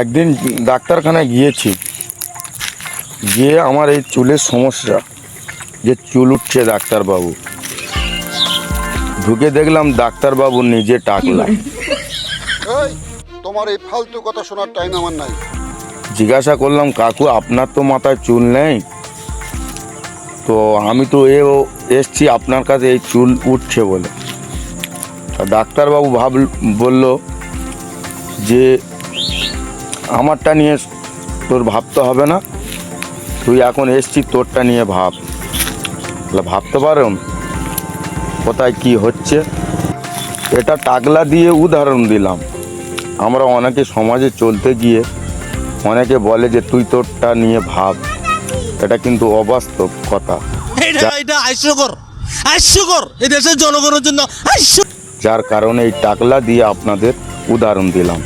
একদিন ডাক্তারখানায় গিয়েছি গিয়ে আমার এই চুলের সমস্যা যে চুল উঠছে ডাক্তারবাবু। ঢুকে দেখলাম ডাক্তারবাবু নিজে টাকলা। তোমার এই ফালতু কথা শোনার টাইম আমার নাই। জিজ্ঞাসা করলাম কাকু আপনার তো মাথায় চুল নেই? তো আমি তো এ এসছি আপনার কাছে এই চুল উঠছে বলে। ডাক্তারবাবু ভাব বলল যে আমারটা নিয়ে তোর ভাবতে হবে না। তুই এখন এসছি তোরটা নিয়ে ভাব। তাহলে ভাবতে পারেন কোথায় কি হচ্ছে। এটা টাকলা দিয়ে উদাহরণ দিলাম। আমরা অনেকে সমাজে চলতে গিয়ে অনেকে বলে যে তুই তোরটা নিয়ে ভাব। এটা কিন্তু অবাস্তব কথা। যার কারণে এই টাকলা দিয়ে আপনাদের উদাহরণ দিলাম।